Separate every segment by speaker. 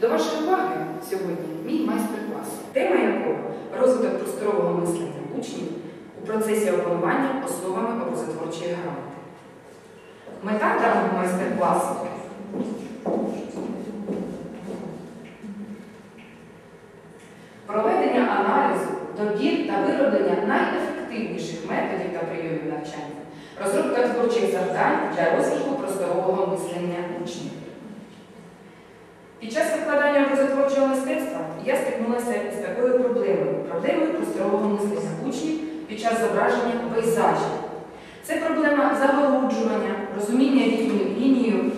Speaker 1: До вашої уваги сьогодні мій майстер-клас, тема якого розвиток просторового мислення учнів у процесі опанування основами образотворчої грамоти. Мета даного майстер-класу проведення аналізу, добір та вироблення найефективніших методів та прийомів навчання, розробка творчих завдань для розвитку просторового мислення учнів. Під час викладання образотворчого мистецтва я стикнулася з такою проблемою проблемою просторового мислення учнів під час зображення пейзажів. Це проблема загороджування, розуміння лінію,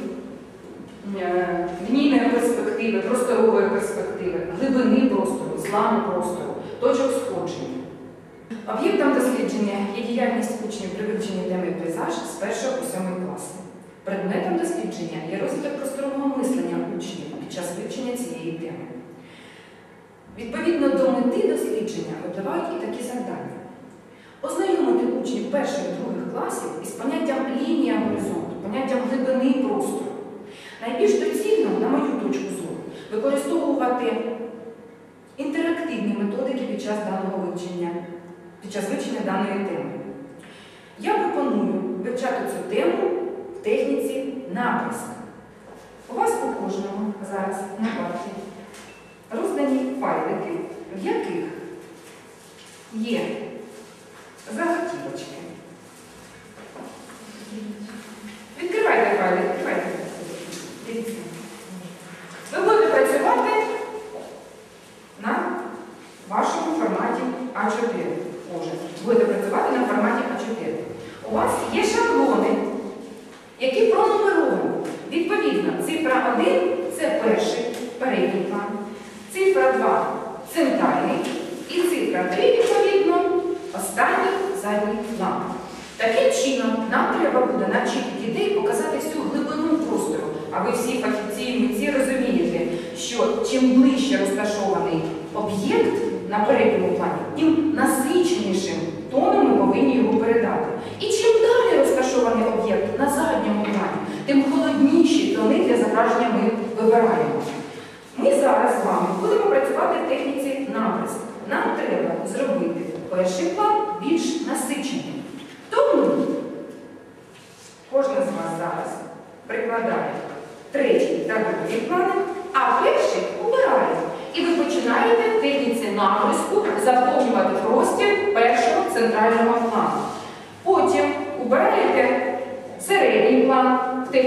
Speaker 1: е, лінійної перспективи, просторової перспективи, глибини простору, зламу простору, точок сходження. Об'єктом дослідження є діяльність учнів при вивченні теми пейзаж з 1 по 7 класу. Предметом дослідження є розвиток просторового мислення учнів під час вивчення цієї теми. Відповідно до мети дослідження випливають і такі завдання. Ознайомити учнів перших і других класів із поняттям лінія горизонту, поняттям глибини і простору. Найбільш доцільно, на мою точку зору, використовувати інтерактивні методики під час даного вивчення, під час вивчення даної теми. Я пропоную вивчати цю тему техніці напрямку. У вас у кожному зараз на карті роздані файлики, в яких є заготівочки. Відкривайте файли, відкривайте. Дивіться. Ви будете працювати на вашому форматі А4. Отже, будете працювати на форматі А4. У вас є шаблони, які пронумеровані. Відповідно, цифра 1 це перший передній план, цифра 2 центральний і цифра 3, відповідно, останній задній план. Таким чином, нам треба буде навчити дітей показати всю глибину простору. А ви всі фахівці і митці розумієте, що чим ближче розташований об'єкт на передньому плані, тим насиченішим тоном ми повинні його передати. І чим далі розташований об'єкт на задньому плані, тим холодніші тони для зображення ми вибираємо. Ми зараз з вами будемо працювати в техніці наприску. Нам треба зробити перший план більш насиченим. Тому кожен з вас зараз прикладає третій та другий плани, а перший убирає. І ви починаєте в техніці наприску заповнювати простір першого центрального плану.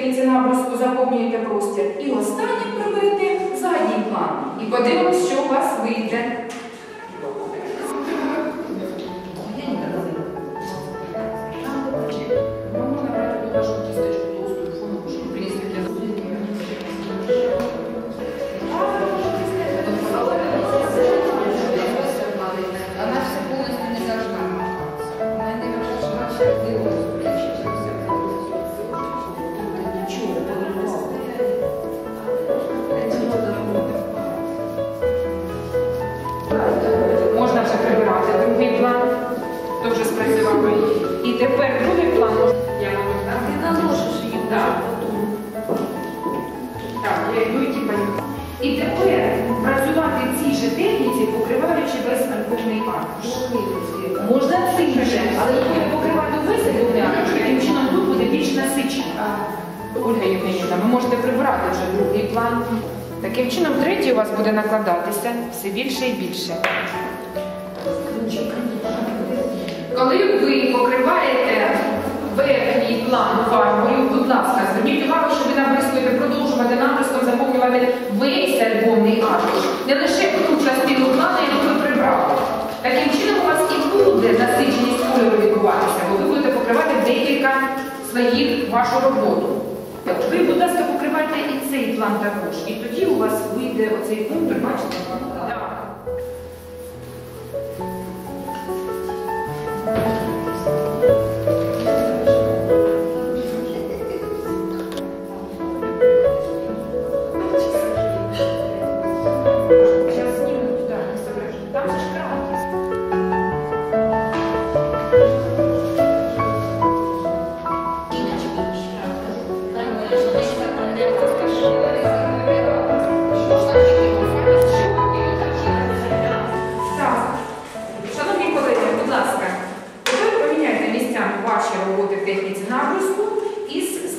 Speaker 1: Техніці наброску заповнюєте простір. І останнє приберете задній план. І подивимось, що у вас вийде.
Speaker 2: Не
Speaker 1: лише ту частину плану, яку ви прибрали. Таким чином у вас і буде насиченість кольору відбуватися, бо ви будете покривати декілька слоїв вашу роботу. Ви, будь ласка, покривайте і цей план також. І тоді у вас вийде оцей пункт, бачите?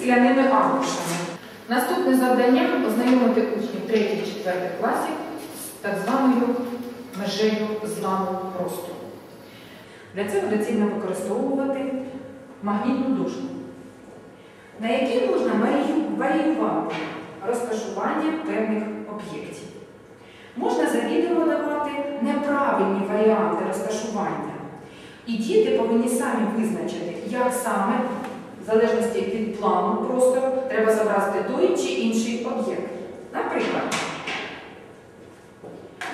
Speaker 1: Скляними аркушами. Наступне завдання ознайомити учнів 3-4 класів з так званою межею зламу простору. Для цього доцільно використовувати магнітну дужку, на якій можна варіювати розташування певних об'єктів. Можна завідомо давати неправильні варіанти розташування. І діти повинні самі визначити, як саме, в залежності від плану простору, треба зобразити той чи інший об'єкт. Наприклад,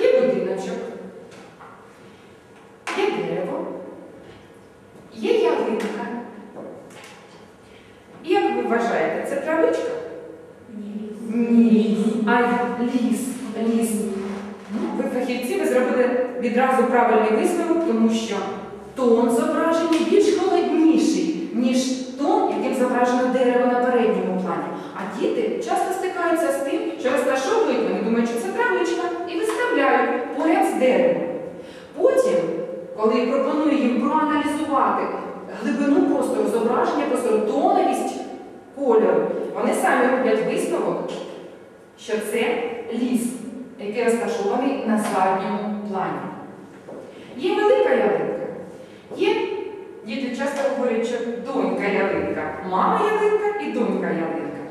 Speaker 1: є будиночок, є дерево, є ялинка. І як ви вважаєте, це травичка? Ні. А ліс. Ліс. Ну, ви фахівці, ви зробили відразу правильний висновок, тому що тон зображення більш ніж тон, яким зображено дерево на передньому плані. А діти часто стикаються з тим, що розташовують, вони думають, що це травичка, і виставляють поряд з деревом. Потім, коли пропоную їм проаналізувати глибину простору зображення, простору тоновість кольору, вони самі роблять висновок, що це ліс, який розташований на задньому плані. Є велика ялинка, є, діти часто говорять, що донька ялинка, мама ялинка і донька ялинка.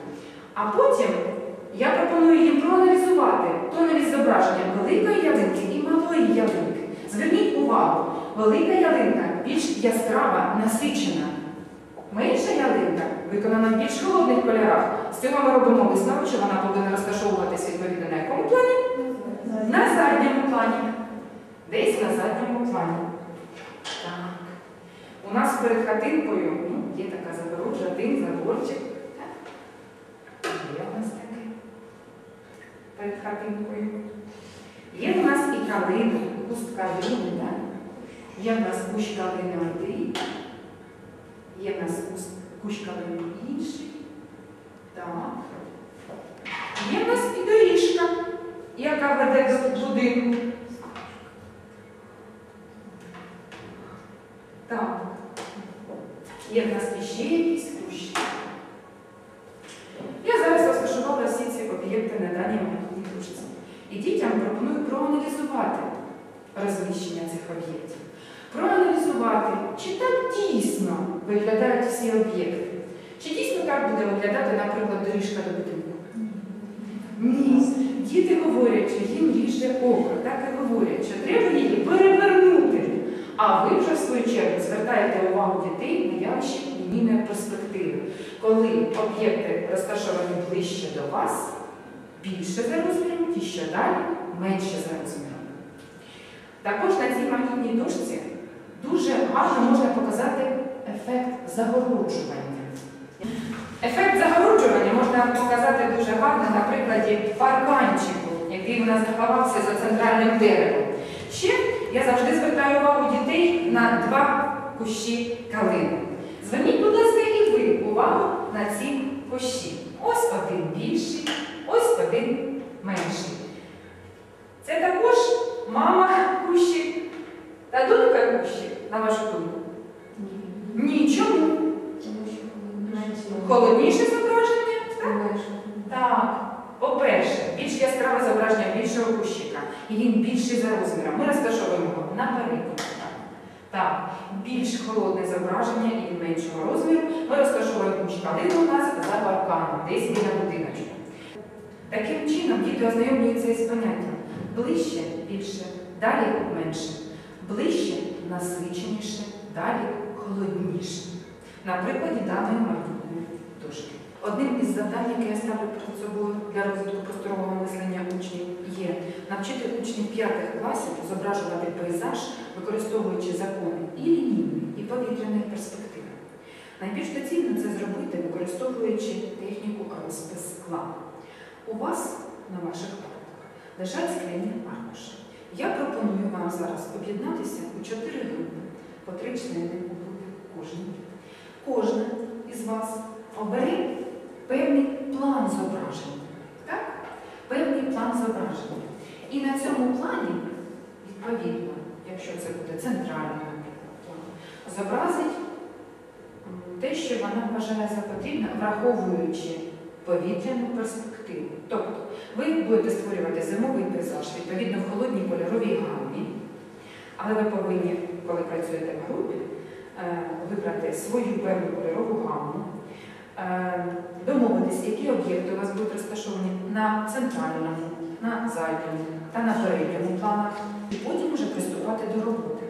Speaker 1: А потім я пропоную їм проаналізувати тоновість зображення великої ялинки і малої ялинки. Зверніть увагу, велика ялинка більш яскрава, насичена. Менша ялинка виконана в більш холодних кольорах. З цього ми робимо висновок, що вона повинна розташовуватись відповідно на якому плані? На задньому плані. Десь на задньому плані. У нас перед хатинкою ну, є така загорожа, один заборчик. Так? Є у нас таке. Перед хатинкою. Є у нас і калина, куст калини, так? Є в нас кущ калини один. Є в нас кущ калини інший. Так. Є в нас і доріжка, яка веде до будинку. Так. Є в нас іще якісь кущі. Я зараз розташувала всі ці об'єкти на даній магнітній дужці. І дітям пропоную проаналізувати розміщення цих об'єктів. Проаналізувати, чи так дійсно виглядають всі об'єкти. Чи дійсно так буде виглядати, наприклад, доріжка до будинку? Ні. Діти говорять, що їм ріже око, так і говорять, що треба її перевернути. А ви вже в свою чергу звертаєте увагу дітей на явище лінійної перспективи, коли об'єкти розташовані ближче до вас, більше за розміром, ті, що далі менше за. Також на цій магнітній дошці дуже гарно можна показати ефект загороджування. Ефект загороджування можна показати дуже гарно на прикладі парканчику, який у нас заховався за центральним деревом. Ще я завжди звертаю увагу дітей на два кущі калини. Зверніть, будь ласка, і ви увагу на ці кущі. Ось один більший, ось один менший. Це також мама кущі та донька кущі, на вашу думку. Ні, чому? Холодніше зображення? Так. Так. По-перше, більш яскраве зображення більшого кущика. І він більший за розміром. Ми розташовуємо його на передньому плані. Так, більш холодне зображення і меншого розміру. Ми розташовуємо кущ калини у нас за парканом, десь біля будиночку. Таким чином діти ознайомлюються із поняттям ближче більше, далі менше, ближче насиченіше, далі холодніше. На прикладі даної магнітної дошки. Одним із завдань, яке я ставлю перед собою для розвитку просторового мислення учнів, є навчити учнів п'ятих класів зображувати пейзаж, використовуючи закони і лінійної, і повітряної перспективи. Найбільш доцільно це зробити, використовуючи техніку розпис скла. У вас на ваших партах лежать скляні аркуші. Я пропоную вам зараз об'єднатися у чотири групи, по три члени у групі кожній. Кожна із вас обере певний план зображення. Так? Певний план зображення. І на цьому плані, відповідно, якщо це буде центральний зобразить те, що вона вважає за потрібне, враховуючи повітряну перспективу. Тобто ви будете створювати зимовий пейзаж відповідно в холодній кольоровій гамі, але ви повинні, коли працюєте в групі, е, вибрати свою певну кольорову гаму, е, домовитись, які об'єкти у вас будуть розташовані на центральному, на задньому та на передньому планах, і потім вже приступати до роботи.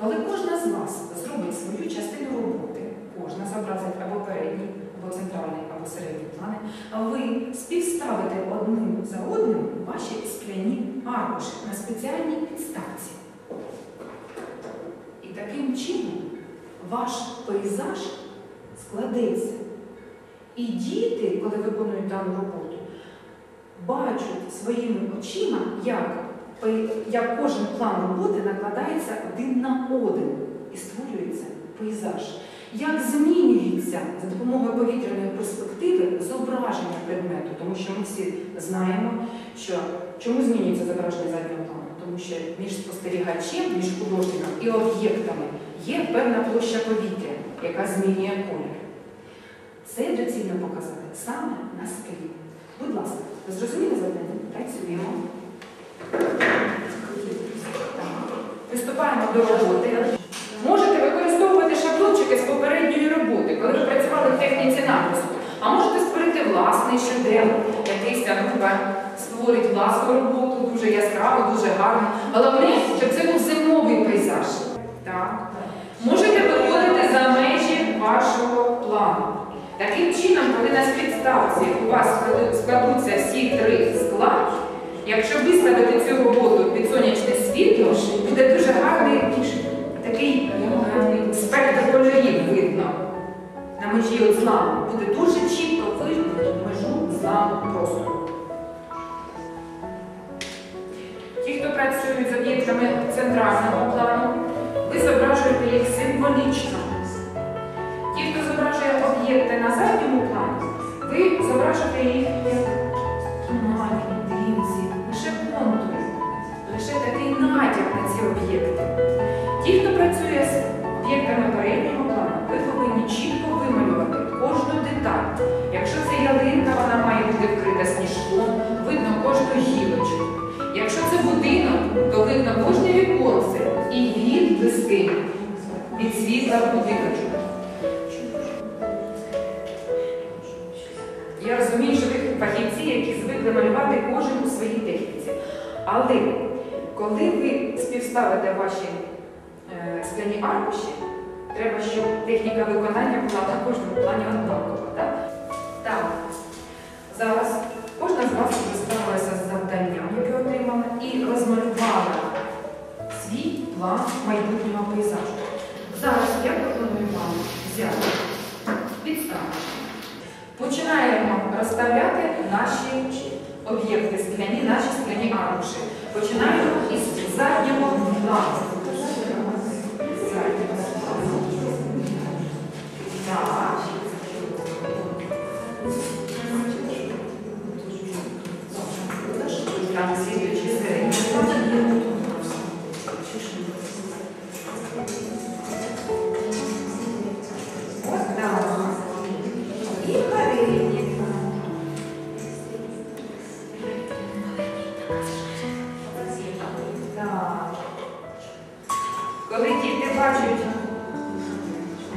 Speaker 1: Коли кожна з вас зробить свою частину роботи, кожна зобразить або передній, або центральний, або середній плани, ви співставите одним за одним ваші скляні аркуші на спеціальній підставці. І таким чином ваш пейзаж складеться. І діти, коли виконують дану роботу, бачать своїми очима, як, як кожен план роботи накладається один на один і створюється пейзаж. Як змінюється за допомогою повітряної перспективи зображення предмету, тому що ми всі знаємо, що чому змінюється зображення заднього плану? Тому що між спостерігачем, між художником і об'єктами є певна площа повітря, яка змінює колір. Це є доцільно показати саме на склі. Будь ласка, ви зрозуміли завдання? Працюємо. Приступаємо до роботи. Можете використовувати шаблончики з попередньої роботи, коли ви працювали в техніці напису. А можете створити власний шедевр, якийсь група створить власну роботу, дуже яскраву, дуже гарну. Головне, щоб це був зимовий пейзаж. Так. Можете виходити за межі вашого плану. Таким чином, коли на спідставці у вас складуться всі три скла, якщо виставити цю роботу під сонячне світло, буде дуже гарний такий спектр кольорів видно на межі от зламу. Буде дуже чітко видно межу зламу простору. Ті, хто працюють з об'єктами центрального плану, ви зображуєте їх символічно. Ті, хто зображує об'єкти на задньому плані, ви зображуєте їх як тумані, дрімці, лише контури, лише такий натяк на ці об'єкти. Ті, хто працює з об'єктами переднього плану, ви повинні чітко вималювати кожну деталь. Якщо це ялинка, вона має бути вкрита сніжком, видно кожну гілочку. Якщо це будинок, то видно кожне віконце і відблиски від світла будиночку. Але коли ви співставите ваші е, скляні аркуші, треба, щоб техніка виконання була на кожному плані однакова. Так? Так. Зараз кожна з вас вже справилася з завданням, яке отримала, і розмалювала свій план майбутнього пейзажу. Зараз я пропоную вам взяти підставку. Починаємо розставляти наші об'єкти скляні, наші скляні аркуші. Починаємо із заднього плану.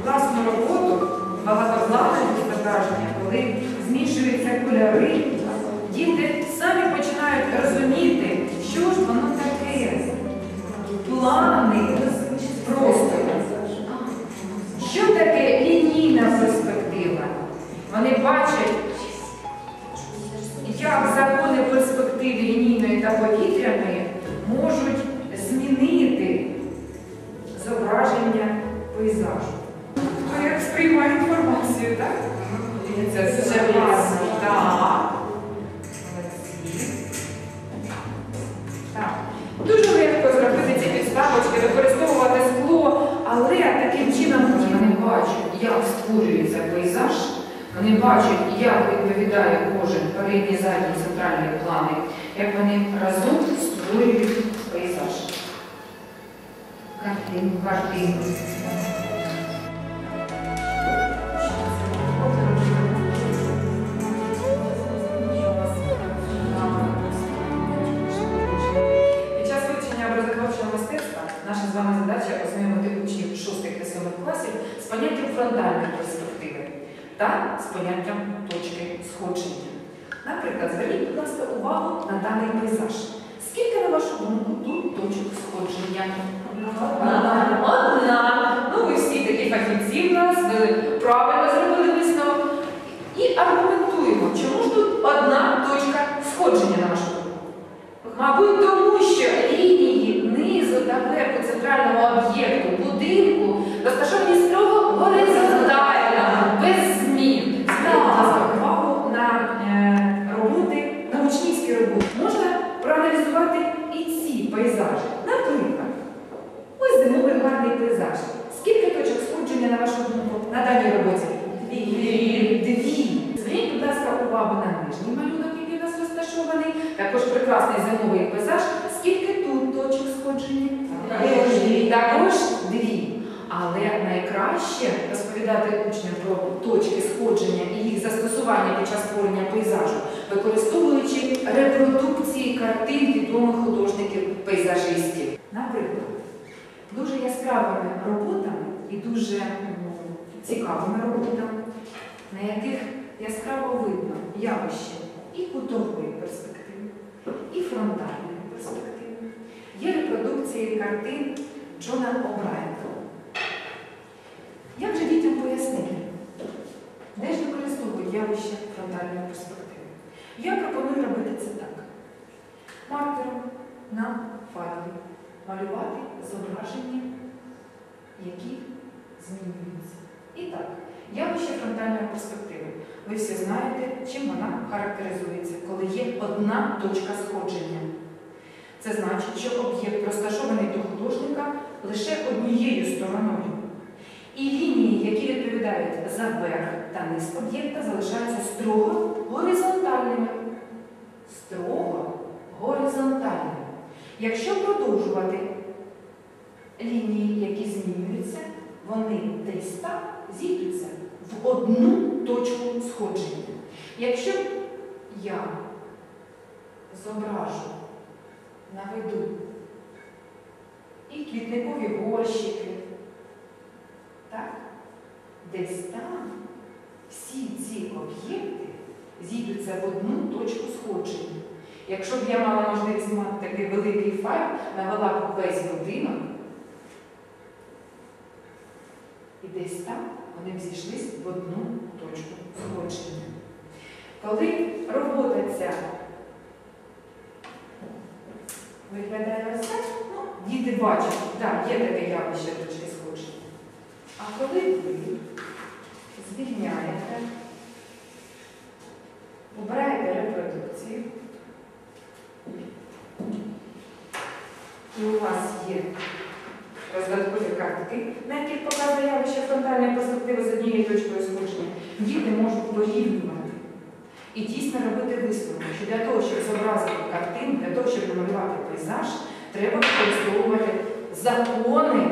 Speaker 1: Власну роботу, багатопланові зображення, коли змішуються кольори, діти самі починають розуміти, що ж воно створюють пейзаж. Картину, картину. Під час вивчення образотворчого мистецтва наша з вами задача ознайомити учнів шостих та сьомих класів з поняттям фронтальної перспективи та з поняттям точки сходження. Наприклад, зверніть, будь ласка, увагу на даний пейзаж. Тут точок сходження? Одна. Ну, ви всі такі фахівці в нас, правильно зробили висновок. І аргументуємо, чому ж тут одна точка сходження на думку? Мабуть, тому що лінії низу та верху центрального об'єкту будинку розташовані строго горизонтально, без змін. Зверніть, будь ласка, увагу на е, роботи, на учнівські роботи. Можна проаналізувати і ці пейзажі. Наприклад, ось зимовий гарний пейзаж. Скільки точок сходження, на вашу думку, на даній роботі? Дві. Дві. Зверніть, будь ласка, увагу на нижній малюнок, який у нас розташований. Також прекрасний зимовий пейзаж. Скільки тут точок сходження?
Speaker 2: Також дві.
Speaker 1: Також дві. Але найкраще розповідати учням про точки сходження і їх застосування під час створення пейзажу, використовуючи репродукції картин відомих художників-пейзажистів. Наприклад, дуже яскравими роботами і дуже цікавими роботами, на яких яскраво видно явище і кутової перспективи, і фронтальної перспективи. Є репродукції картин Джона О'Брайена. Як же дітям пояснити, де ж використовують явище фронтальної перспективи? Я пропоную робити це так. Маркером на файлі малювати зображення, які змінюються. І так, явище фронтальної перспективи. Ви всі знаєте, чим вона характеризується, коли є одна точка сходження. Це значить, що об'єкт розташований до художника лише однією стороною. І лінії, які відповідають за верх та низ об'єкта, залишаються строго горизонтальними. Строго горизонтальними. Якщо продовжувати лінії, які змінюються, вони так зійдуться в одну точку сходження. Якщо я зображу, наведу і квітникові горщики, так, десь там всі ці об'єкти зійдуться в одну точку сходження. Якщо б я мала можливість мати такий великий файл, навела б весь будинок, і десь там вони зійшлись в одну точку сходження. Коли робота ця виглядає ось так, ну, діти бачать, так, є таке явище точки сходження. А коли ви звільняєте, обираєте репродукцію, і у вас є роздаткові картки, на яких показує явище фронтальної перспективи з однією точкою сходження, діти можуть порівнювати і дійсно робити висновки, що для того, щоб зобразити картину, для того, щоб намалювати пейзаж, треба використовувати закони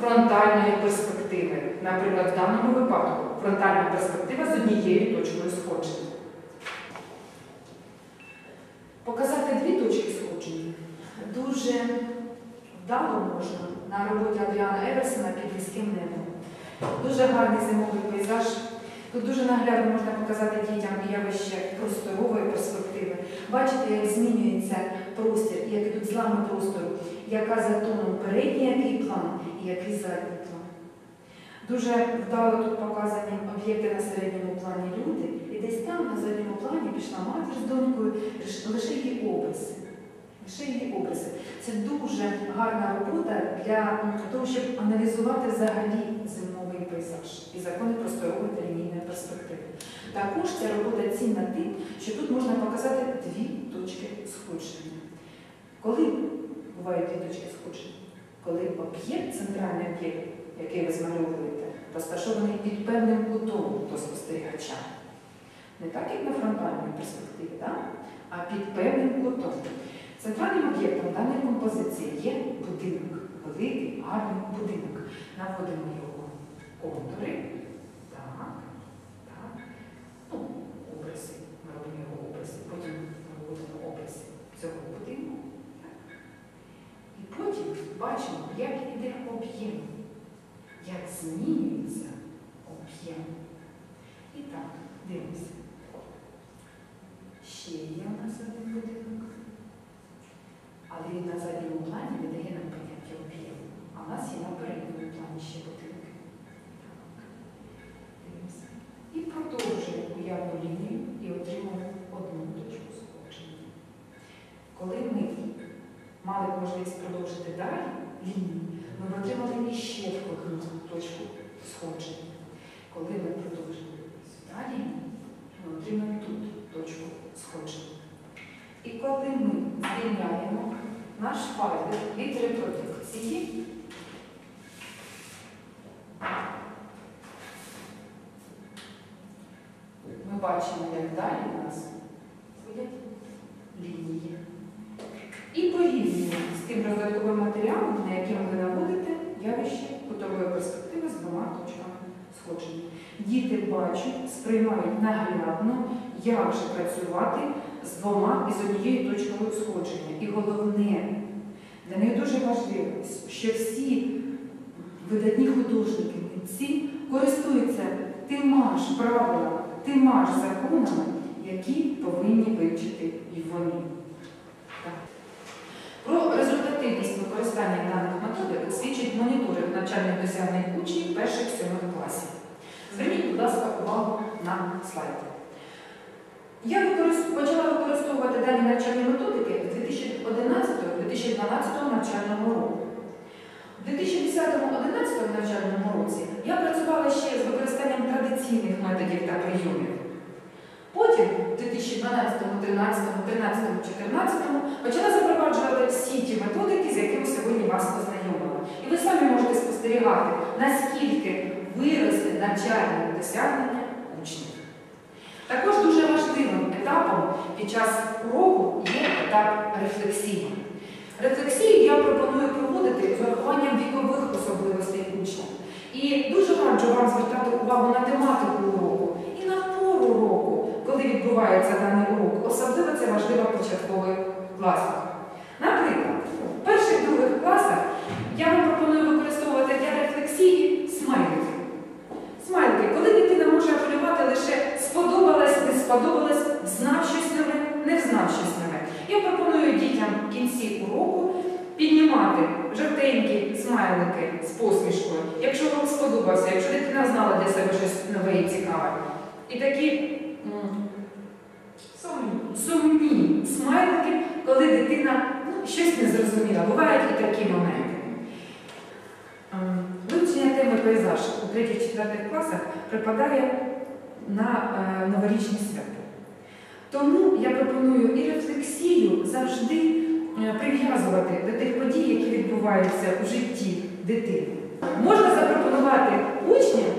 Speaker 1: фронтальної перспективи. Наприклад, в даному випадку фронтальна перспектива з однією точкою сходження. Показати дві точки сходження дуже вдало можна на роботі Адріана Еверсона під міським небом. Дуже гарний зимовий пейзаж. Тут дуже наглядно можна показати дітям явище просторової перспективи. Бачите, як змінюється простір, як ідуть злами простору, яка за тоном передній який план і який задній план. Дуже вдало тут показані об'єкти на середньому плані люди, і десь там на задньому плані пішла матір з донькою, лише її образи. Лише її образи. Це дуже гарна робота для того, щоб аналізувати взагалі зимовий пейзаж і закони просторової та лінійної перспективи. Також ця робота цінна тим, що тут можна показати дві точки сходження. Коли бувають дві точки сходження? Коли об'єкт, центральний об'єкт, який ви змальовуєте, розташований під певним кутом до спостерігача. Не так, як на фронтальній перспективі, да? а під певним кутом. Центральним об'єктом даної композиції є будинок, великий, гарний будинок. Наводимо його контури. Так, ну, Ми робимо його образи. Потім ми робимо цього будинку. І потім бачимо, як іде об'єм, як змінюється об'єм. І так, дивимося. Можливість продовжити далі лінію, ми отримали іще одну точку сходження. Коли ми продовжили сюди ми отримаємо тут точку сходження. І коли ми звільняємо наш файл від репродукції, ми бачимо, як далі у нас ходять лінії. І тим розвитковим матеріалом, на яким ви наводите явище кутової перспективи з двома точками сходження. Діти бачать, сприймають наглядно, як же працювати з двома і з однією точкою сходження. І головне, для них дуже важливо, що всі видатні художники, митці користуються тима ж правилами, тима ж законами, які повинні вивчити і вони. Про результативність використання даних методик свідчить моніторинг навчальних досягнень учнів перших сьомих класів. Зверніть, будь ласка, увагу на слайд. Я почала використовувати дані навчальні методики в 2011-2012 навчальному року. У 2010-2011 навчальному році я працювала ще з використанням традиційних методів та прийомів. Потім, в 2012, 2013, 2013, 2014 почала запроваджувати всі ті методики, з якими сьогодні вас ознайомила. І ви самі можете спостерігати, наскільки виросли навчальні досягнення учнів. Також дуже важливим етапом під час уроку є етап рефлексії. Рефлексію я пропоную проводити з урахуванням вікових особливостей учня. І дуже раджу вам звертати увагу на тематику уроку і на пору року, коли відбувається даний урок. Особливо це важливо початкових класах. Наприклад, в перших других класах я вам пропоную використовувати для рефлексії смайлики. Смайлики, коли дитина може апелювати лише сподобалось, не сподобалось, знав щось нове, не знав щось нове. Я пропоную дітям в кінці уроку піднімати жовтенькі смайлики з посмішкою, якщо вам сподобався, якщо дитина знала для себе щось нове і цікаве. І такі сумні, смайлики, коли дитина ну, щось не зрозуміла. Бувають і такі моменти. Ем, Вивчення теми пейзаж у 3-4 класах припадає на е, новорічні свята. Тому я пропоную і рефлексію завжди е, прив'язувати до тих подій, які відбуваються у житті дитини. Можна запропонувати учням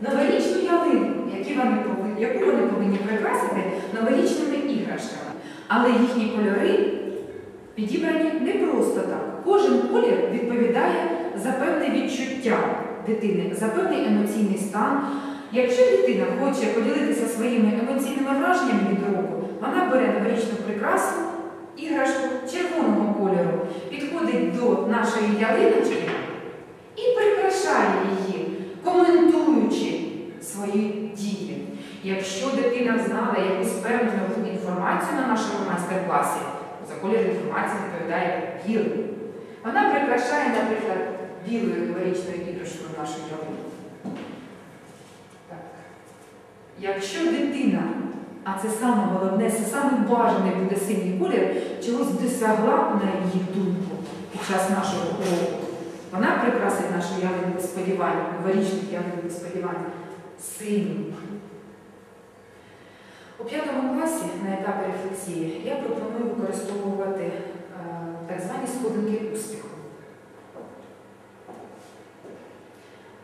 Speaker 1: новорічну повинні, яку вони повинні прикрасити новорічними іграшками. Але їхні кольори підібрані не просто так. Кожен колір відповідає за певне відчуття дитини, за певний емоційний стан. Якщо дитина хоче поділитися своїми емоційними враженнями від року, вона бере новорічну прикрасу, іграшку червоного кольору, підходить до нашої ялиночки і прикрашає її, коментуючи свої дії. Якщо дитина знала якусь певну інформацію на нашому майстер-класі, за колір інформації відповідає білий. Вона прикрашає, наприклад, білою новорічною іграшкою нашу ялинку. Якщо дитина, а це саме головне, це саме бажаний буде синій колір, чогось досягла на її думку під час нашого уроку, вона прикрасить нашу ялинку сподівання, новорічних ялинку сподівання синім. У п'ятому класі на етапі рефлексії я пропоную використовувати е, так звані сходинки успіху.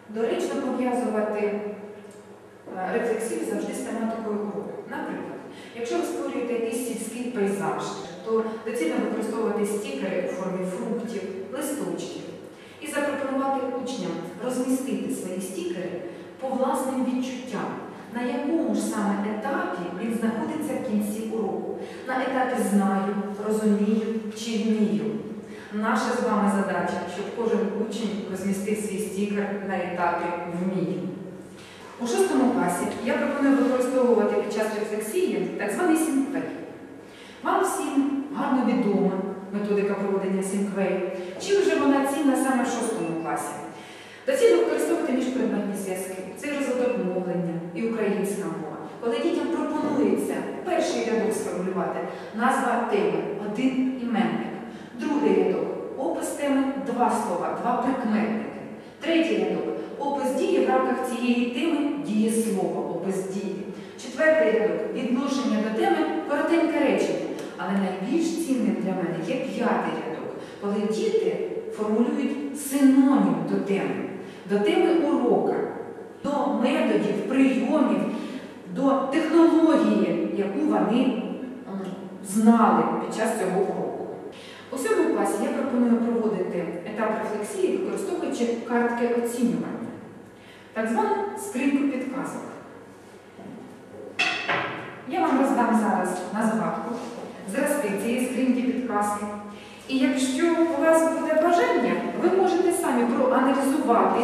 Speaker 1: Доречно пов'язувати е, завжди з тематикою уроку. Наприклад, якщо ви створюєте якийсь сільський пейзаж, то доцільно використовувати стікери у формі фруктів, листочків і запропонувати учням розмістити свої стікери по власним відчуттям, на якому ж саме етапі він знаходиться в кінці уроку. На етапі знаю, розумію чи вмію. Наша з вами задача, щоб кожен учень розмістив свій стікер на етапі вмію. У шостому класі я пропоную використовувати під час рефлексії так званий сінквей. Вам всім гарно відома методика проведення сінквею. Чим же вона цінна саме в шостому класі? Доцільно використовувати міжпредметні зв'язки. Це розвиток мовлення і українська мова. Коли дітям пропонується перший рядок сформулювати назва теми один іменник, другий рядок опис теми два слова, два приклади. Цієї теми дієслово, опис дії. Четвертий рядок відношення до теми коротеньке речення. Але найбільш цінним для мене є п'ятий рядок, коли діти формулюють синонім до теми, до теми урока, до методів, прийомів, до технології, яку вони знали під час цього уроку. У сьомому класі я пропоную проводити етап рефлексії, використовуючи картки оцінювання, так звану скриньку підказок. Я вам роздам зараз на згадку зразки цієї скриньки підказки. І якщо у вас буде бажання, ви можете самі проаналізувати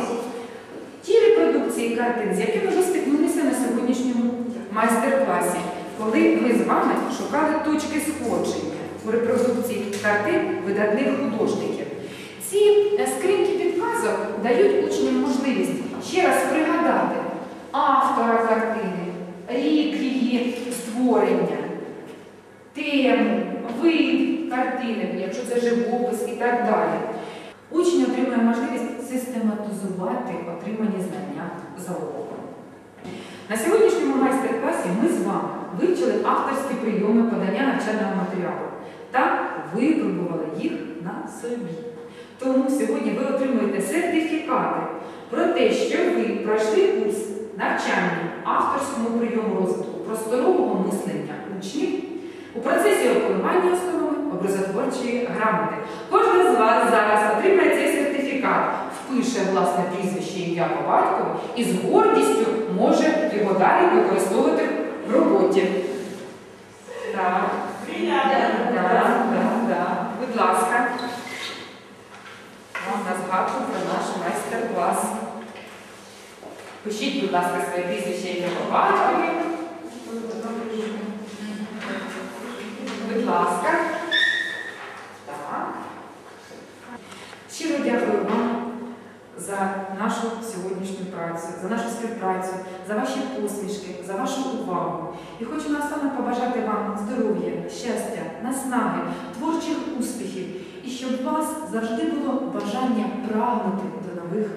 Speaker 1: ті репродукції картин, з якими ви стикнулися на сьогоднішньому майстер-класі, коли ми з вами шукали точки сходження у репродукції картин видатних художників. Ці е, скриньки підказок дають учням можливість ще раз пригадати автора картини, рік її створення, тему, вид картини, якщо це живопис і так далі. Учень отримує можливість систематизувати отримані знання за уроком. На сьогоднішньому майстер-класі ми з вами вивчили авторські прийоми подання навчального матеріалу та випробували їх на собі. Тому сьогодні ви отримуєте сертифікати про те, що ви пройшли курс навчання авторському прийому розвитку просторового мислення учнів у процесі опанування основами образотворчої грамоти. Кожен з вас зараз отримає цей сертифікат, впише власне прізвище ім'я по батькові і з гордістю може його далі використовувати в роботі. Так. Так, так, так. Будь ласка. Вам на згадку про наш майстер-клас. Пишіть, будь ласка, своє прізвище по батькові. Будь ласка. Так. Щиро дякую вам за нашу сьогоднішню працю, за нашу співпрацю, за ваші посмішки, за вашу увагу. І хочу наостанок побажати вам здоров'я, щастя, наснаги, творчих успіхів і щоб у вас завжди було бажання прагнути до нових